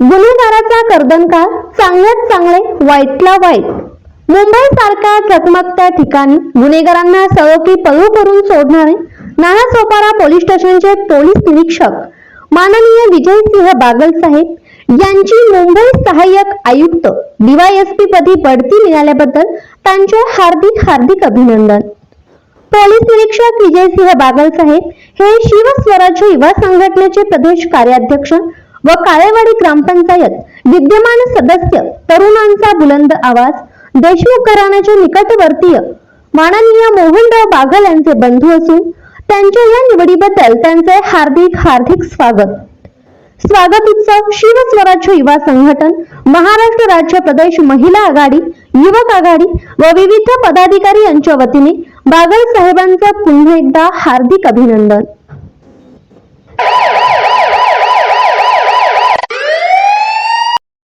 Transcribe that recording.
गुन्हेगाराचा कर्दनकार चांगल्यात चांगले वाईटला वाईट. मुंबई सारख्या चकमकत्या ठिकाणी गुन्हेगारांना सळोकी पळू करून सोडणारे नाना पोलीस स्टेशनचे पोलीस निरीक्षक माननीय विजयसिंह बागल साहेब यांची मुंबई सहाय्यक आयुक्त डीवायएसपी पदी बढती मिळाल्याबद्दल त्यांचे हार्दिक हार्दिक अभिनंदन. पोलीस निरीक्षक विजयसिंह बागल साहेब हे शिवस्वराज्य युवा संघटनेचे प्रदेश कार्याध्यक्ष व काळेवाडी ग्रामपंचायत विद्यमान सदस्य तरुणांचा बुलंद आवाज देशमुख घराण्याचे निकटवर्तीय माननीय मोहनराव बागल यांचे बंधू असून त्यांच्या या निवडीबद्दल त्यांचे हार्दिक हार्दिक स्वागत. स्वागत उत्सव शिवस्वराज्य युवा संघटन महाराष्ट्र राज्य प्रदेश महिला आघाडी युवक आघाडी व विविध पदाधिकारी यांच्या वतीने बागल साहेबांचं पुन्हा एकदा हार्दिक अभिनंदन.